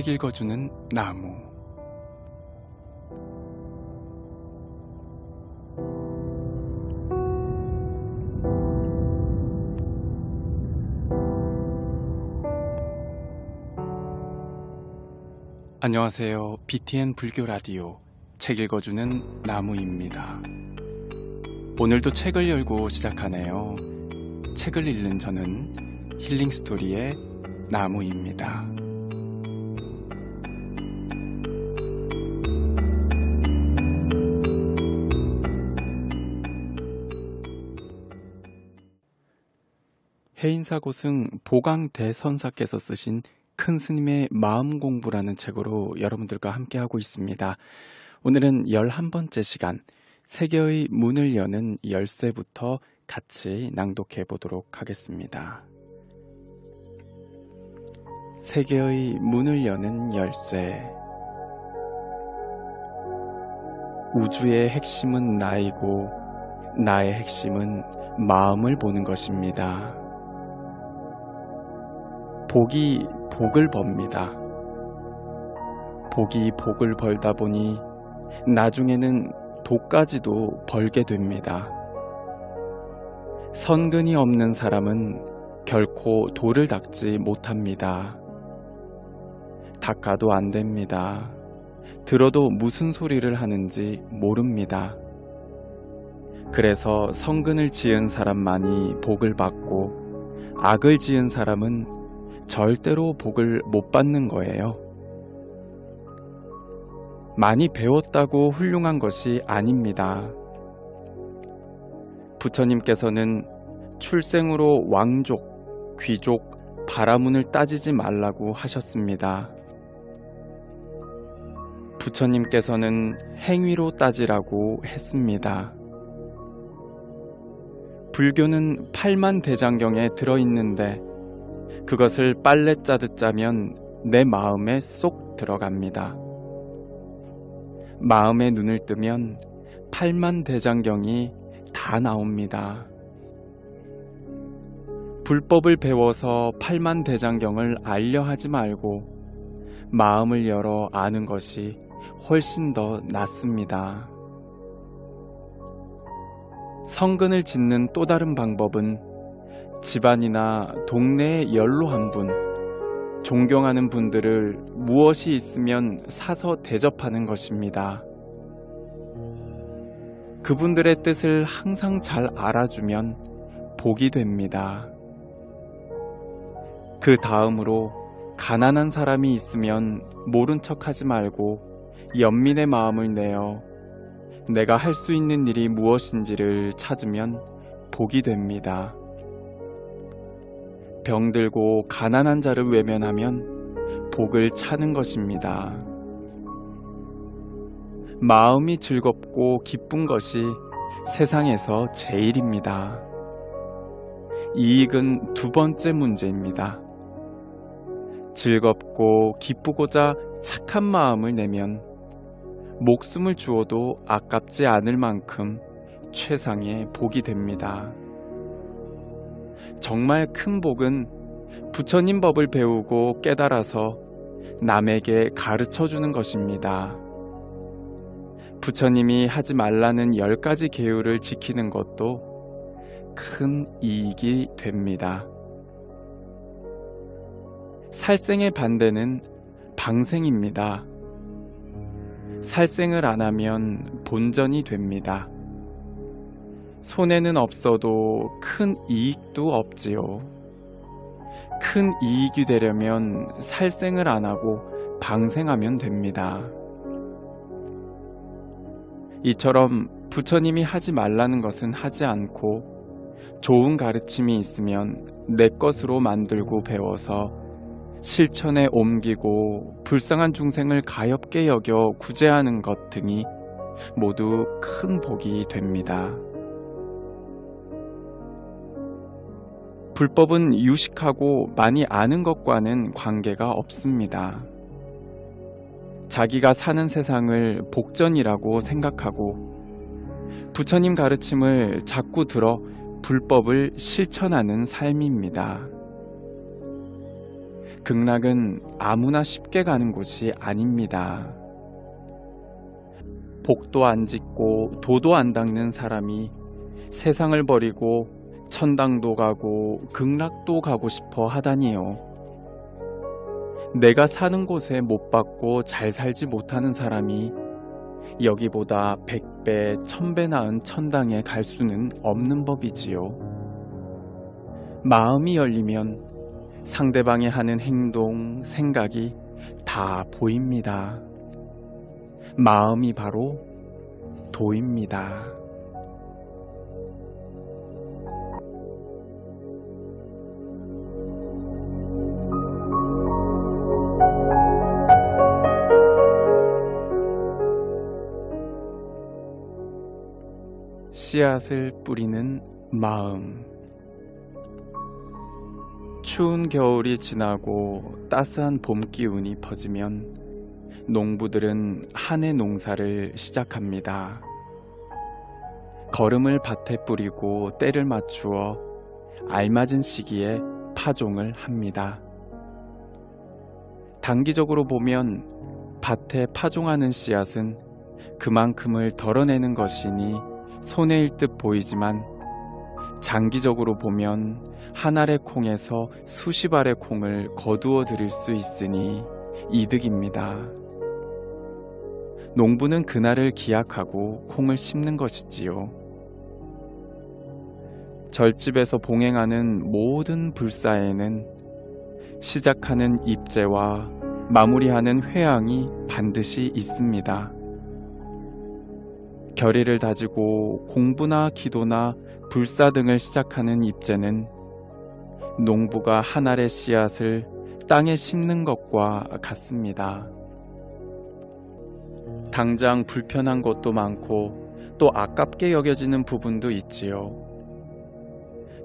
책 읽어주는 나무 안녕하세요. BTN 불교 라디오 책 읽어주는 나무입니다. 오늘도 책을 열고 시작하네요. 책을 읽는 저는 힐링 스토리의 나무입니다. 해인사고승 보강대선사께서 쓰신 큰 스님의 마음 공부라는 책으로 여러분들과 함께하고 있습니다. 오늘은 11번째 시간, 세계의 문을 여는 열쇠부터 같이 낭독해 보도록 하겠습니다. 세계의 문을 여는 열쇠. 우주의 핵심은 나이고, 나의 핵심은 마음을 보는 것입니다. 복이 복을 법니다. 복이 복을 벌다 보니 나중에는 독까지도 벌게 됩니다. 선근이 없는 사람은 결코 돌을 닦지 못합니다. 닦아도 안 됩니다. 들어도 무슨 소리를 하는지 모릅니다. 그래서 성근을 지은 사람만이 복을 받고 악을 지은 사람은 절대로 복을 못 받는 거예요. 많이 배웠다고 훌륭한 것이 아닙니다. 부처님께서는 출생으로 왕족, 귀족, 바라문을 따지지 말라고 하셨습니다. 부처님께서는 행위로 따지라고 했습니다. 불교는 8만 대장경에 들어있는데 그것을 빨래 짜듯 짜면 내 마음에 쏙 들어갑니다. 마음의 눈을 뜨면 8만 대장경이 다 나옵니다. 불법을 배워서 8만 대장경을 알려 하지 말고 마음을 열어 아는 것이 훨씬 더 낫습니다. 성근을 짓는 또 다른 방법은 집안이나 동네에 연로 한 분, 존경하는 분들을 무엇이 있으면 사서 대접하는 것입니다. 그분들의 뜻을 항상 잘 알아주면 복이 됩니다. 그 다음으로 가난한 사람이 있으면 모른 척 하지 말고 연민의 마음을 내어 내가 할 수 있는 일이 무엇인지를 찾으면 복이 됩니다. 병들고 가난한 자를 외면하면 복을 차는 것입니다. 마음이 즐겁고 기쁜 것이 세상에서 제일입니다. 이익은 두 번째 문제입니다. 즐겁고 기쁘고자 착한 마음을 내면 목숨을 주어도 아깝지 않을 만큼 최상의 복이 됩니다. 정말 큰 복은 부처님 법을 배우고 깨달아서 남에게 가르쳐 주는 것입니다. 부처님이 하지 말라는 열 가지 계율을 지키는 것도 큰 이익이 됩니다. 살생의 반대는 방생입니다. 살생을 안 하면 본전이 됩니다. 손해는 없어도 큰 이익도 없지요. 큰 이익이 되려면 살생을 안 하고 방생하면 됩니다. 이처럼 부처님이 하지 말라는 것은 하지 않고 좋은 가르침이 있으면 내 것으로 만들고 배워서 실천에 옮기고 불쌍한 중생을 가엽게 여겨 구제하는 것 등이 모두 큰 복이 됩니다. 불법은 유식하고 많이 아는 것과는 관계가 없습니다. 자기가 사는 세상을 복전이라고 생각하고 부처님 가르침을 자꾸 들어 불법을 실천하는 삶입니다. 극락은 아무나 쉽게 가는 곳이 아닙니다. 복도 안 짓고 도도 안 닦는 사람이 세상을 버리고 천당도 가고 극락도 가고 싶어 하다니요. 내가 사는 곳에 못 받고 잘 살지 못하는 사람이 여기보다 백배, 천배 나은 천당에 갈 수는 없는 법이지요. 마음이 열리면 상대방이 하는 행동, 생각이 다 보입니다. 마음이 바로 도입니다. 씨앗을 뿌리는 마음. 추운 겨울이 지나고 따스한 봄 기운이 퍼지면 농부들은 한 해 농사를 시작합니다. 거름을 밭에 뿌리고 때를 맞추어 알맞은 시기에 파종을 합니다. 단기적으로 보면 밭에 파종하는 씨앗은 그만큼을 덜어내는 것이니 손해일 듯 보이지만 장기적으로 보면 한 알의 콩에서 수십 알의 콩을 거두어 드릴 수 있으니 이득입니다. 농부는 그날을 기약하고 콩을 심는 것이지요. 절집에서 봉행하는 모든 불사에는 시작하는 입제와 마무리하는 회항이 반드시 있습니다. 결의를 다지고 공부나 기도나 불사 등을 시작하는 입제는 농부가 한 알의 씨앗을 땅에 심는 것과 같습니다. 당장 불편한 것도 많고 또 아깝게 여겨지는 부분도 있지요.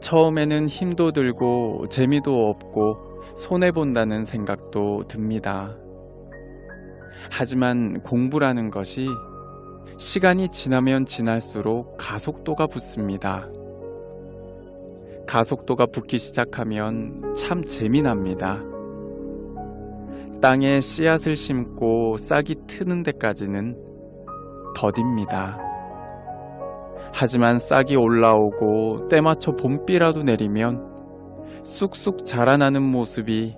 처음에는 힘도 들고 재미도 없고 손해본다는 생각도 듭니다. 하지만 공부라는 것이 시간이 지나면 지날수록 가속도가 붙습니다. 가속도가 붙기 시작하면 참 재미납니다. 땅에 씨앗을 심고 싹이 트는 데까지는 더딥니다. 하지만 싹이 올라오고 때맞춰 봄비라도 내리면 쑥쑥 자라나는 모습이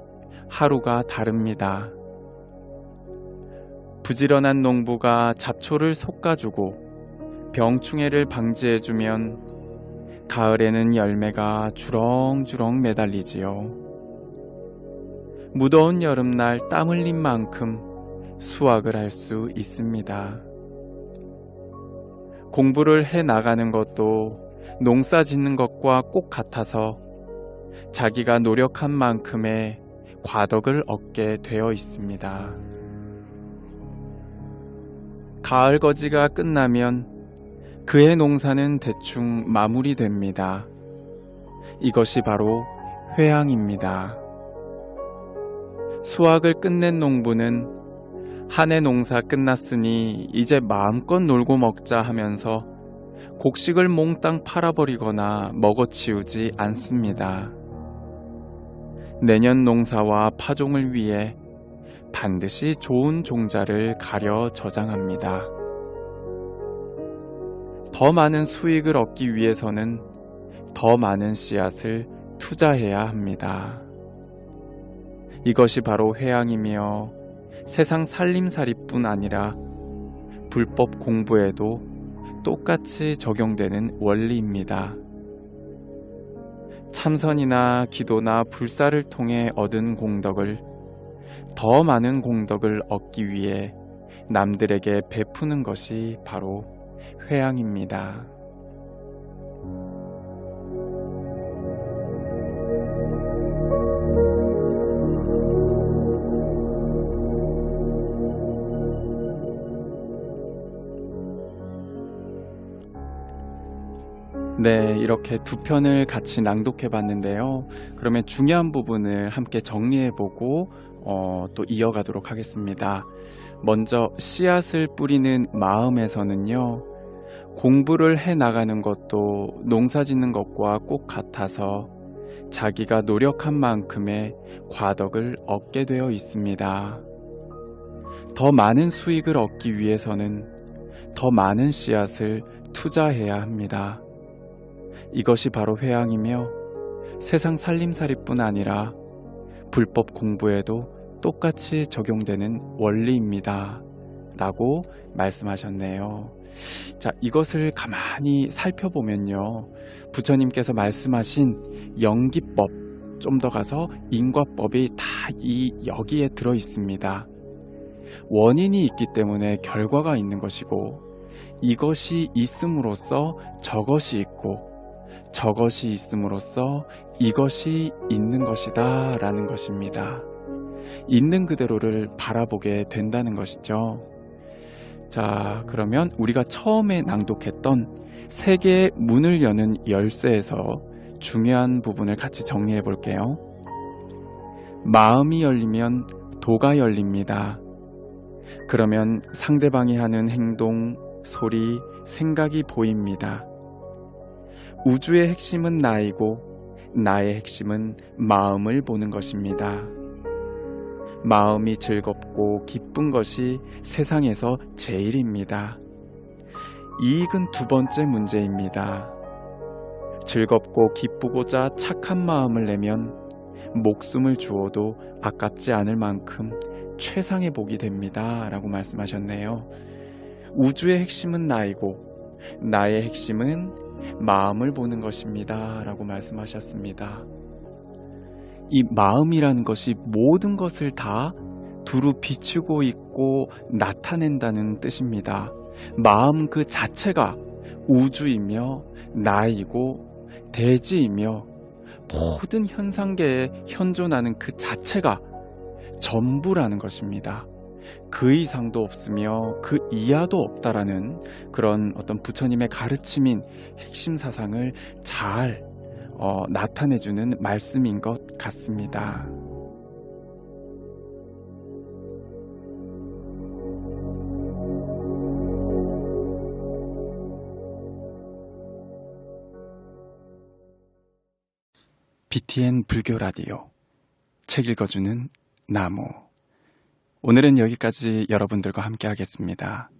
하루가 다릅니다. 부지런한 농부가 잡초를 솎아주고 병충해를 방지해주면 가을에는 열매가 주렁주렁 매달리지요. 무더운 여름날 땀 흘린 만큼 수확을 할 수 있습니다. 공부를 해 나가는 것도 농사 짓는 것과 꼭 같아서 자기가 노력한 만큼의 과덕을 얻게 되어 있습니다. 가을 거지가 끝나면 그의 농사는 대충 마무리됩니다. 이것이 바로 회항입니다. 수확을 끝낸 농부는 한해 농사 끝났으니 이제 마음껏 놀고 먹자 하면서 곡식을 몽땅 팔아버리거나 먹어치우지 않습니다. 내년 농사와 파종을 위해 반드시 좋은 종자를 가려 저장합니다. 더 많은 수익을 얻기 위해서는 더 많은 씨앗을 투자해야 합니다. 이것이 바로 회양이며 세상 살림살이뿐 아니라 불법 공부에도 똑같이 적용되는 원리입니다. 참선이나 기도나 불사를 통해 얻은 공덕을 더 많은 공덕을 얻기 위해 남들에게 베푸는 것이 바로 회양입니다. 네, 이렇게 두 편을 같이 낭독해 봤는데요. 그러면 중요한 부분을 함께 정리해 보고 어, 또 이어가도록 하겠습니다. 먼저 씨앗을 뿌리는 마음에서는요. 공부를 해 나가는 것도 농사 짓는 것과 꼭 같아서 자기가 노력한 만큼의 과덕을 얻게 되어 있습니다. 더 많은 수익을 얻기 위해서는 더 많은 씨앗을 투자해야 합니다. 이것이 바로 회양이며 세상 살림살이뿐 아니라 불법 공부에도 똑같이 적용되는 원리입니다. 라고 말씀하셨네요. 자, 이것을 가만히 살펴보면요. 부처님께서 말씀하신 연기법, 좀 더 가서 인과법이 다 이 여기에 들어 있습니다. 원인이 있기 때문에 결과가 있는 것이고, 이것이 있음으로써 저것이 있고, 저것이 있음으로써 이것이 있는 것이다 라는 것입니다. 있는 그대로를 바라보게 된다는 것이죠. 자, 그러면 우리가 처음에 낭독했던 세계의 문을 여는 열쇠에서 중요한 부분을 같이 정리해 볼게요. 마음이 열리면 도가 열립니다. 그러면 상대방이 하는 행동, 소리, 생각이 보입니다. 우주의 핵심은 나이고, 나의 핵심은 마음을 보는 것입니다. 마음이 즐겁고 기쁜 것이 세상에서 제일입니다. 이익은 두 번째 문제입니다. 즐겁고 기쁘고자 착한 마음을 내면 목숨을 주어도 아깝지 않을 만큼 최상의 복이 됩니다. 라고 말씀하셨네요. 우주의 핵심은 나이고, 나의 핵심은 마음을 보는 것입니다. 라고 말씀하셨습니다. 이 마음이라는 것이 모든 것을 다 두루 비추고 있고 나타낸다는 뜻입니다. 마음 그 자체가 우주이며 나이고 대지이며 모든 현상계에 현존하는 그 자체가 전부라는 것입니다. 그 이상도 없으며 그 이하도 없다라는 그런 어떤 부처님의 가르침인 핵심 사상을 잘 어, 나타내주는 말씀인 것 같습니다. BTN 불교 라디오 책 읽어주는 나무 오늘은 여기까지 여러분들과 함께 하겠습니다.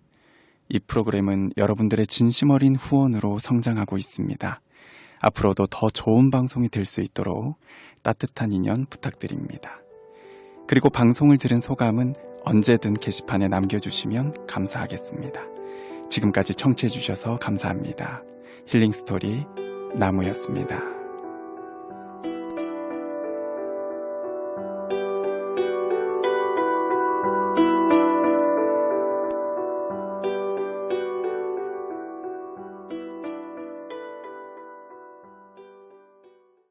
이 프로그램은 여러분들의 진심 어린 후원으로 성장하고 있습니다. 앞으로도 더 좋은 방송이 될 수 있도록 따뜻한 인연 부탁드립니다. 그리고 방송을 들은 소감은 언제든 게시판에 남겨주시면 감사하겠습니다. 지금까지 청취해주셔서 감사합니다. 힐링 스토리 나무였습니다.